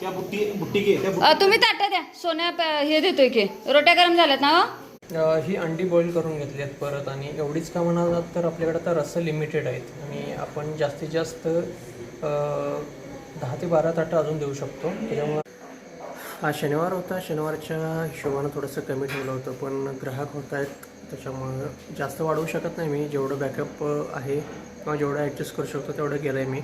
त्या बुट्टी बुट्टी घे त्या अ, तुम्ही ताट्या द्या. सोन्या प- हे देतोय की. रोट्या गरम झाल्यात ना हो? अ, ही अंडी बॉईल करून घेतली आहेत परत आणि एवढीच का म्हणालात तर आपल्याकडे आता रस्से लिमिटेड आहेत. आणि आपण जास्तीत जास्त अ, दहा ते बारा ताटं अजून देऊ शकतो. त्याच्यामुळं हा शनिवार होता. शनिवारच्या हिशोबानं थोडंसं कमी ठेवलं होतं पण ग्राहक होत आहेत. त्याच्यामुळं जास्त वाढवू शकत नाही मी. जेवढं बॅकअप आहे किंवा जेवढं ॲडजस्ट करू शकतो तेवढं केलं आहे मी.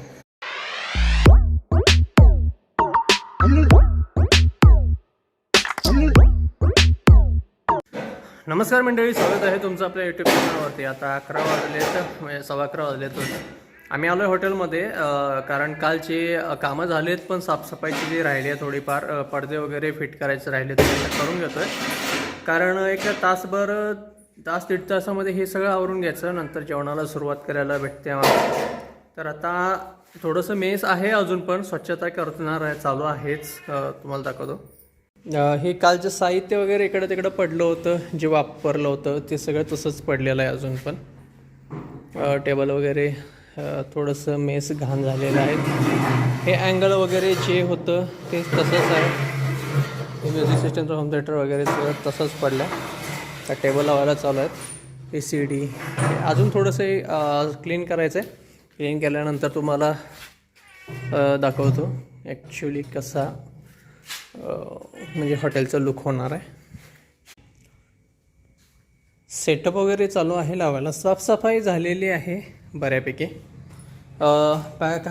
नमस्कार मंडळी स्वागत आहे तुमचं आपल्या युट्यूब चॅनलवरती आता अकरा वाजलेत म्हणजे सव्वा अकरा वाजलेत आम्ही आलो आहे हॉटेलमध्ये कारण कालचे कामं कामं आहेत पण साफसफाईची जी राहिली आहे थोडीफार पडदे वगैरे फिट करायचे राहिले ते करून घेतो आहे कारण एक तासभर तास दीड तासामध्ये हे सगळं आवरून घ्यायचं. नंतर जेवणाला सुरुवात करायला भेटते आम्हाला. तर आता थोडंसं मेस आहे अजून पण स्वच्छता करणार आहे चालू आहेच. तुम्हाला दाखवतो. हे कालचं साहित्य वगैरे इकडं तिकडं पडलं होतं जे वापरलं होतं ते सगळं तसंच पडलेलं आहे अजून पण. टेबल वगैरे थोडंसं मेस घाण झालेलं आहे. हे अँगल वगैरे जे होतं ते तसंच आहे. म्युझिक सिस्टमचं होम थिएटर वगैरे सगळं तसंच पडलं त्या टेबल लावायला चालू आहेत. A C D. अजून थोडंसं क्लीन करायचं आहे क्लीन केल्यानंतर तुम्हाला दाखवतो. ॲक्च्युली कसा म्हणजे हॉटेलचं लुक होणार आहे. सेटअप वगैरे चालू आहे लावायला. साफसफाई झालेली आहे बऱ्यापैकी.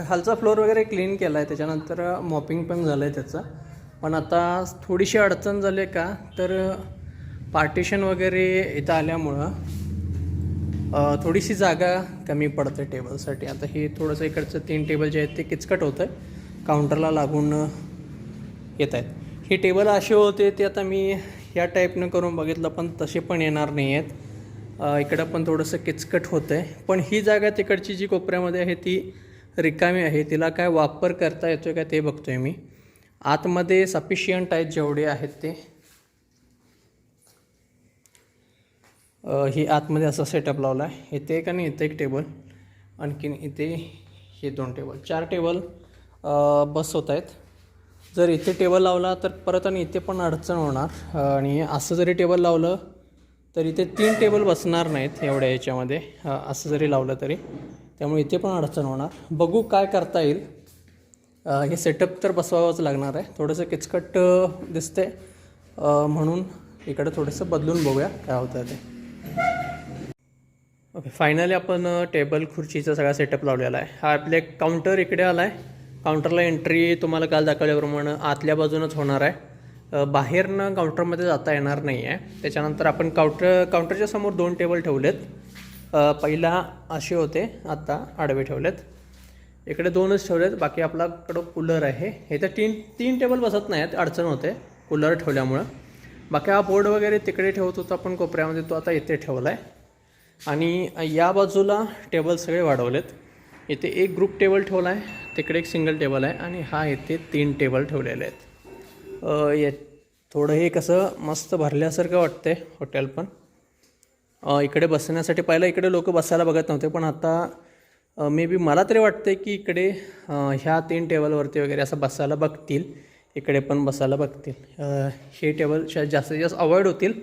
खालचा फ्लोअर वगैरे क्लीन केला आहे त्याच्यानंतर मॉपिंग पण झालं आहे त्याचं. पण आता थोडीशी अडचण झाली आहे का तर पार्टिशन वगैरे इथं आल्यामुळं थोडीशी जागा कमी पडते टेबलसाठी. आता हे थोडंसं इकडचं तीन टेबल जे आहेत ते किचकट होतं आहे काउंटरला लागून येत आहेत हे टेबल असे होते ते आता मी ह्या टाईपनं करून बघितलं पण तसे पण येणार नाही आहेत इकडं पण थोडंसं किचकट होतं आहे पण ही जागा तिकडची जी कोपऱ्यामध्ये आहे ती रिकामी आहे. तिला काय वापर करता येतो का ते बघतो आहे मी. आतमध्ये सफिशियंट आहेत जेवढे आहेत ते. ही आतमध्ये असा सेटअप लावला आहे. इथे एक आणि इथे एक टेबल आणखीन इथे हे दोन टेबल चार टेबल बस होत आहेत. जर इथे टेबल लावला तर परत आणि इथे पण अडचण होणार. आणि असं जरी टेबल लावलं तर इथे तीन टेबल बसणार नाहीत एवढ्या याच्यामध्ये. असं जरी लावलं तरी. त्यामुळे इथे पण अडचण होणार. बघू काय करता येईल. हे सेटअप तर बसवावंच लागणार आहे. थोडंसं किचकट दिसते म्हणून इकडं थोडंसं बदलून बघूया. काय होतं ते. ओके फायनली आपण टेबल खुर्चीचा सगळा सेटअप लावलेला आहे. हा आपले काउंटर इकडे आला आहे काउंटरला एंट्री तुम्हाला काल दाखवल्याप्रमाणे आतल्या बाजूनच होणार आहे. बाहेरनं काउंटरमध्ये जाता येणार नाही आहे त्याच्यानंतर आपण काउंटर काउंटरच्या समोर दोन टेबल ठेवलेत. पहिला असे होते आता आडवे ठेवलेत. इकडे दोनच ठेवलेत बाकी आपल्याकडं कूलर आहे. इथं तीन तीन टेबल बसत नाहीत अडचण होते कूलर ठेवल्यामुळं. बाकी हा बोर्ड वगैरे तिकडे ठेवत होता आपण कोपऱ्यामध्ये तो आता इथे ठेवला आहे आणि या बाजूला टेबल सगळे वाढवलेत. इथे एक ग्रुप टेबल ठेवला आहे तिकडे एक सिंगल टेबल आहे आणि हा इथे तीन टेबल ठेवलेले आहेत. या थोडं हे कसं मस्त भरल्यासारखं वाटतंय हॉटेल पण. इकडे बसण्यासाठी पहिलं इकडे लोक बसायला बघत नव्हते पण आता मे बी मला तरी वाटते की इकडे ह्या तीन टेबलवरती वगैरे असं बसायला बघतील इकडे पण बसायला बघतील. हे टेबल शायद जास्तीत जास्त अवॉइड होतील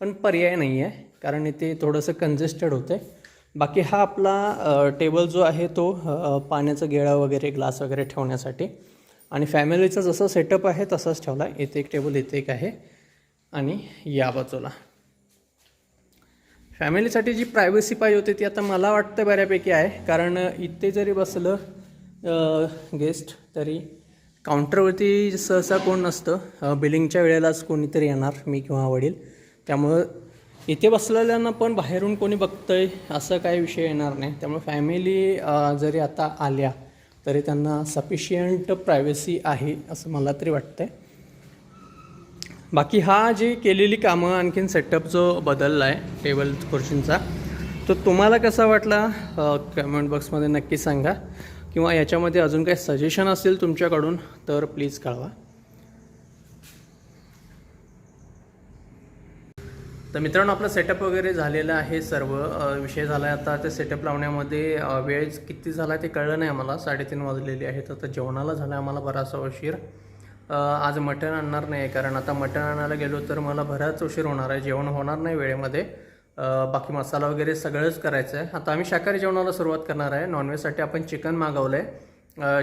पण पर्याय नाही आहे कारण इथे थोडंसं कंजेस्टेड होतं आहे बाकी हा आपला टेबल जो आहे तो पाण्याचा गेळा वगैरे ग्लास वगैरे ठेवण्यासाठी. आणि फॅमिलीचा जसं सेटअप आहे तसाच ठेवला. आहे इथे एक टेबल इथे एक आहे. आणि या बाजूला. फॅमिलीसाठी जी प्रायव्हसी पाहिजे होती ती आता मला वाटतं बऱ्यापैकी आहे. कारण इथे जरी बसलं गेस्ट तरी काउंटरवरती सहसा कोण नसतं. बिलिंगच्या वेळेलाच कोणीतरी येणार मी किंवा वडील. त्यामुळं इथे बसलेल्यांना पण बाहेरून कोणी बघतंय असं काही विषय येणार नाही. त्यामुळे फॅमिली जरी आता आल्या तरी त्यांना सफिशियंट प्रायव्हसी आहे असं मला तरी वाटतंय. बाकी हा जी केलेली कामं आणखीन सेटअप जो बदलला आहे टेबल खुर्चींचा तो तुम्हाला कसा वाटला? कमेंट बॉक्समध्ये नक्की सांगा. किंवा याच्यामध्ये अजून काही सजेशन असेल तुमच्याकडून तर प्लीज कळवा. तर मित्रांनो आपलं सेटअप वगैरे झालेलं आहे सर्व. विषय झाला आहे आता ते सेटअप लावण्यामध्ये वेळ किती झाला ते कळलं नाही आम्हाला. साडेतीन वाजलेली आहेत आता जेवणाला झाला आम्हाला बराचसा उशीर. आज मटण आणणार नाही कारण आता मटण आणायला गेलो तर मला बराच उशीर होणार आहे. जेवण होणार नाही वेळेमध्ये. बाकी मसाला वगैरे सगळंच करायचं आहे. आता आम्ही शाकाहारी जेवणाला सुरुवात करणार आहे. नॉनव्हेजसाठी आपण चिकन मागवलं आहे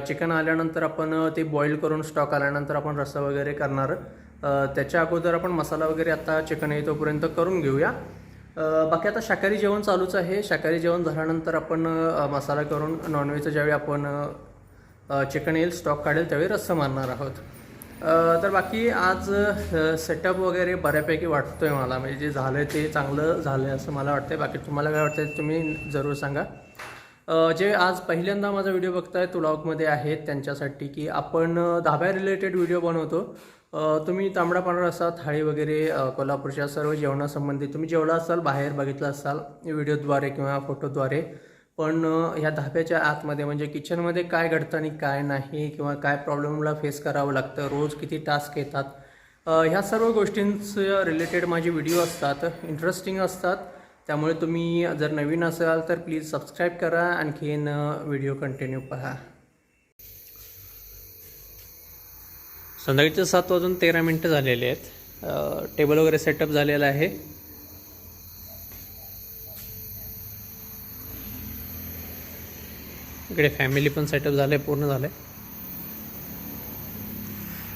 चिकन आल्यानंतर आपण ते बॉईल करून स्टॉक आल्यानंतर आपण रस्सा वगैरे करणार. त्याच्या अगोदर आपण मसाला वगैरे आता चिकन येई तोपर्यंत करून घेऊया. बाकी आता शाकाहारी जेवण चालूच आहे. शाकाहारी जेवण झाल्यानंतर आपण मसाला करून नॉनव्हेजचं ज्यावेळी आपण चिकन येईल स्टॉक काढेल त्यावेळी रस्सा मारणार आहोत. तर बाकी आज सेटअप वगैरे बऱ्यापैकी वाटतो आहे मला. म्हणजे जे झालं ते चांगलं झालं आहे असं मला वाटतं आहे बाकी तुम्हाला काय वाटतं तुम्ही जरूर सांगा. जे आज पहिल्यांदा माझा व्हिडिओ बघताय तो आहेत त्यांच्यासाठी की आपण धाब्या रिलेटेड व्हिडिओ बनवतो. तुम्ही तांबडा पांढरा रस्सा थाळी वगैरे कोल्हापूरच्या सर्व जेवणासंबंधी तुम्ही जेवला असाल बाहेर बघितलं असाल व्हिडिओद्वारे किंवा फोटोद्वारे पण ह्या धाब्याच्या आतमध्ये म्हणजे किचनमध्ये काय घडतं आणि काय नाही किंवा काय प्रॉब्लेमला फेस करावं लागतं रोज किती टास्क येतात ह्या सर्व गोष्टींचं रिलेटेड माझे व्हिडिओ असतात इंटरेस्टिंग असतात. त्यामुळे तुम्ही जर नवीन असाल तर प्लीज सबस्क्राईब करा आणखीन व्हिडिओ कंटिन्यू पहा. संध्याकाळचे सात वाजून तेरा मिनटं झालेले आहेत. टेबल वगैरे सेटअप झालेला आहे. इकडे फॅमिली पण सेटअप झालं आहे पूर्ण झालं आहे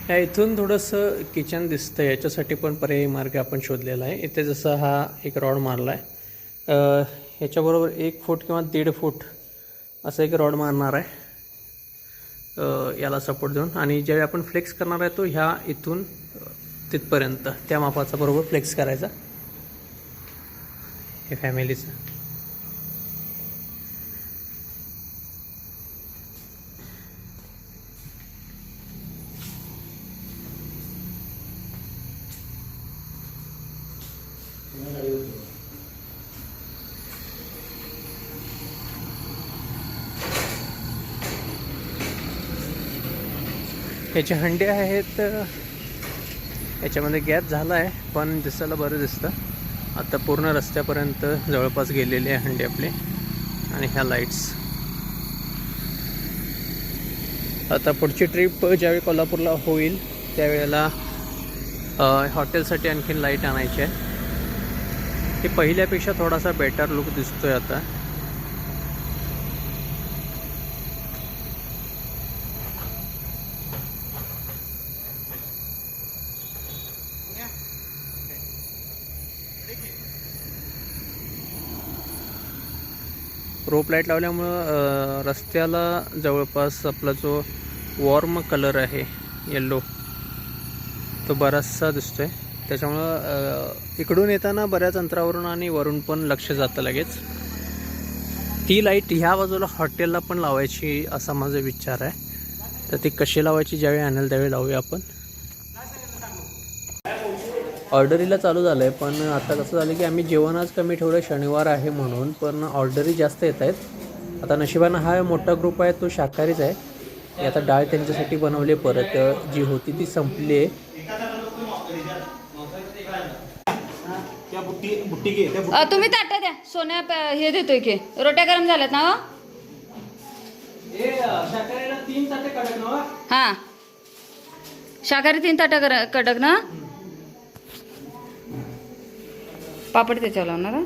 या इथून थोडंसं किचन दिसतं याच्यासाठी पण पर्यायी मार्ग आपण शोधलेला आहे. इथे जसं हा एक रॉड मारला आहे ह्याच्याबरोबर एक फूट किंवा दीड फूट असं एक रॉड मारणार आहे. याला सपोर्ट देऊन. आणि ज्यावेळी आपण फ्लेक्स करणार आहे तो ह्या इथून तिथपर्यंत. त्या मापाचा बरोबर फ्लेक्स करायचा. हे फॅमिलीचं याचे हंडे आहेत याच्यामध्ये गॅप झाला आहे पण दिसायला बरं दिसतं. आता पूर्ण रस्त्यापर्यंत जवळपास गेलेले आहे हंडे आपले आणि ह्या लाईट्स आता पुढची ट्रिप ज्यावेळी कोल्हापूरला होईल त्यावेळेला हॉटेलसाठी आणखीन लाइट आणायची आहे. ते पहिल्यापेक्षा थोडासा बेटर लुक दिसतोय आता. रोप लाइट लावल्यामुळं रस्त्याला जवळपास आपला जो वॉर्म कलर आहे येल्लो तो बराचसा दिसतोय. त्याच्यामुळं इकडून येताना बऱ्याच अंतरावरून आणि वरून पण लक्ष जातं लगेच. ती लाइट ह्या बाजूला हॉटेलला पण लावायची असा माझा विचार आहे. तर ती कशी लावायची ज्यावेळी आणेल त्यावेळी लावूया आपण. ऑर्डरीला चालू झालं आहे पण आता कसं झालं की आम्ही जेवण आज कमी ठेवलं शनिवार आहे म्हणून पण ऑर्डरी जास्त येत आहेत. आता नशिबानं हा मोठा ग्रुप आहे तो शाकाहारीच आहे. हे आता डाळ त्यांच्यासाठी बनवली परत जी होती ती संपली आहे. तुम्ही ताटं द्या. सोन्या प- हे देतोय की रोट्या गरम झाल्यात ना हो? तीन हा. शाकाहारी तीन ताटं कर कडक ना? पापड त्याच्यावर लावणार हं?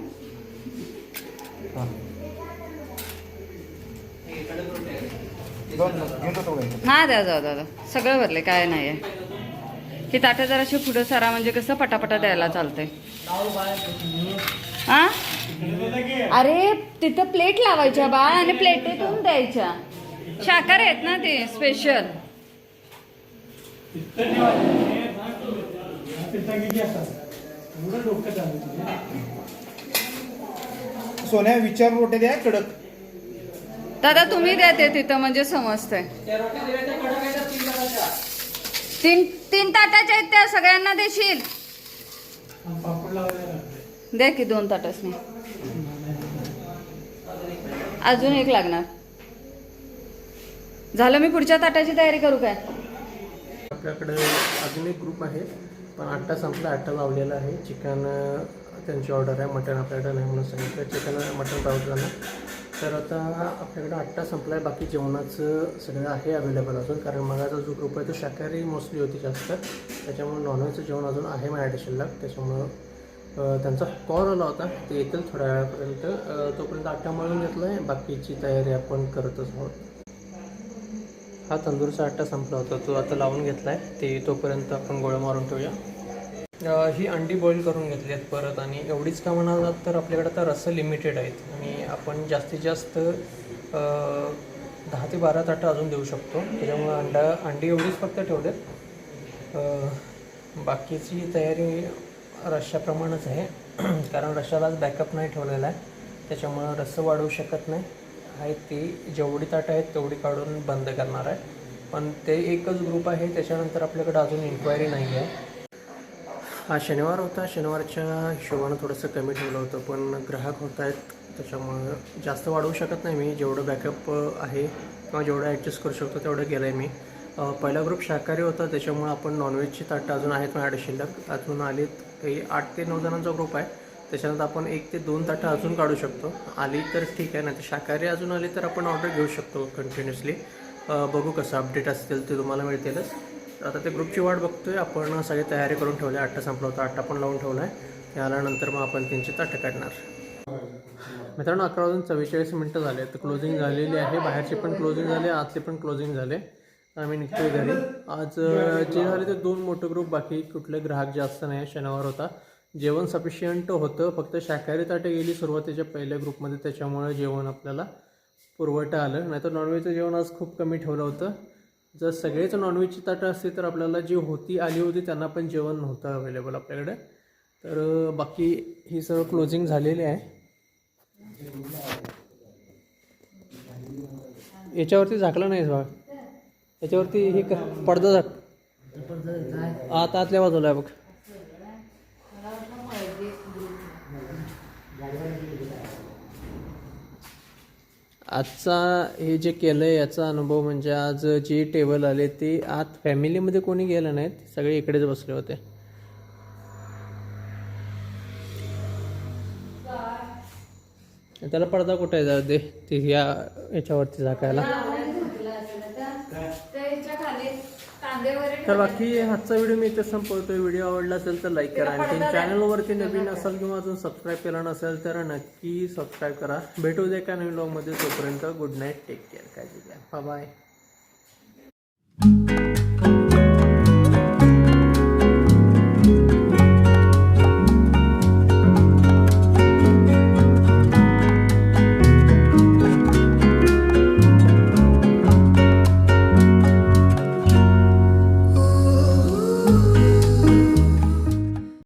हा. द्या जाऊ दादा सगळं भरले काय नाही आहे ही ताटं जराशी पुढं सारा म्हणजे कसं पटापटा द्यायला चालतंय. हा? अरे तिथं प्लेट लावायच्या बाळ आणि प्लेटेतून द्यायच्या. शाकाहारी आहेत ना ते स्पेशल सोन्या विचार रोटे द्या कडक. दादा तुम्ही द्या ते तिथं म्हणजे समजतंय. तीन तीन ताटाच्या आहेत त्या सगळ्यांना देशील? द्या की दोन ताटच नाही अजून एक लागणार. झालं मी पुढच्या ताटाची तयारी करू काय? आपल्याकडे अजून एक ग्रुप आहे. पण आट्टा संपला आट्टा लावलेला आहे. चिकन त्यांची ऑर्डर आहे. मटण आपल्याकडे नाही म्हणून सांगितलं. चिकन मटण राहू झालं. तर आता आपल्याकडं आट्टा संपला आहे बाकी जेवणाचं सगळं आहे अवेलेबल अजून. कारण मगाचा जो ग्रुप आहे तो शाकाहारी मोस्टली होती जास्त. त्याच्यामुळे नॉनव्हेजचं जेवण अजून आहे माझ्याकडे शिल्लक त्याच्यामुळं त्यांचा कॉल आला होता. ते येतील थोड्या वेळापर्यंत. तोपर्यंत आट्टा मळून घेतला आहे बाकीची तयारी आपण करतच आहोत. हा तंदूरचा आट्टा संपला होता. तो आता लावून घेतला आहे ते तोपर्यंत आपण गोळ्या मारून ठेवूया. ही अंडी बॉईल करून घेतली आहेत परत आणि एवढीच का म्हणालात तर आपल्याकडे आता रस्स लिमिटेड आहेत. आणि आपण जास्तीत जास्त दहा ते बारा ताटं अजून देऊ शकतो. त्याच्यामुळे अंडा अंडी एवढीच फक्त ठेवलेत. बाकीची तयारी रश्श्याप्रमाणेच आहे. कारण रश्श्यालाच बॅकअप नाही ठेवलेला आहे. त्याच्यामुळं रस्सं वाढवू शकत नाही. आहे ती जेवढी ताटं आहेत तेवढी काढून बंद करणार आहे. पण ते एकच ग्रुप आहे त्याच्यानंतर आपल्याकडे अजून इन्क्वायरी नाही आहे. हा शनिवार होता शनिवारच्या हिशोबानं थोडंसं कमी ठेवलं होतं पण ग्राहक होत आहेत त्याच्यामुळं जास्त वाढवू शकत नाही मी. जेवढं बॅकअप आहे किंवा जेवढं ॲडजस्ट करू शकतो तेवढं केलं आहे मी पहिला ग्रुप शाकाहारी होता त्याच्यामुळं आपण नॉनव्हेजची ताटं अजून आहेत माझ्याकडे शिल्लक अजून आलीत काही आठ ते नऊ जणांचा ग्रुप आहे. त्याच्यानंतर आपण एक ते दोन ताटं अजून काढू शकतो. आली तर ठीक आहे नाही तर शाकाहारी अजून आली तर आपण ऑर्डर घेऊ शकतो कंटिन्युअसली बघू कसं अपडेट असतील ते तुम्हाला मिळतीलच. आता ते ग्रुपची वाट बघतो आहे आपण सगळी तयारी करून ठेवली. आट्टा संपला होता आट्टा पण लावून ठेवला आहे ते आल्यानंतर मग आपण त्यांची ताटं काढणार. मित्रांनो अकरा वाजून चव्वेचाळीस मिनटं झाले. तर क्लोजिंग झालेली आहे. बाहेरची पण क्लोजिंग झाली आतली पण क्लोजिंग झाले. आम्ही निघतोय घरी. आज जे झाले ते दोन मोठे ग्रुप बाकी कुठले ग्राहक जास्त नाही शनिवार होता. जेवण सफिशियंट होतं. फक्त शाकाहारी ताटे गेली सुरुवातीच्या पहिल्या ग्रुपमध्ये त्याच्यामुळे जेवण आपल्याला पुरवठा आलं. नाहीतर नॉनव्हेजचं जेवण आज खूप कमी ठेवलं होतं. जर सगळेच नॉनव्हेजची ताटं असते तर आपल्याला जी होती आली होती त्यांना पण जेवण नव्हतं अवेलेबल आपल्याकडे. तर बाकी ही सगळं क्लोजिंग झालेली आहे. याच्यावरती झाकलं नाही बघ याच्यावरती हे पडदा झाक. आत आतल्या बाजूला आहे बघ. आजचा हे जे केलं आहे याचा अनुभव म्हणजे आज जी टेबल आले ती आत फॅमिलीमध्ये कोणी गेलं नाहीत सगळे इकडेच बसले होते. त्याला पडदा कुठे आहे जाऊ दे ते या याच्यावरती झाकायला. तर बाकी आजचा व्हिडिओ मी इथे संपवतोय. व्हिडिओ आवडला असेल तर लाईक करा. आणि चॅनलवरती नवीन असाल किंवा अजून सबस्क्राईब केला नसेल तर नक्की सबस्क्राईब करा. भेटू दे का नवीन व्लॉगमध्ये तोपर्यंत गुड नाईट टेक केअर काळजी घ्या. बाय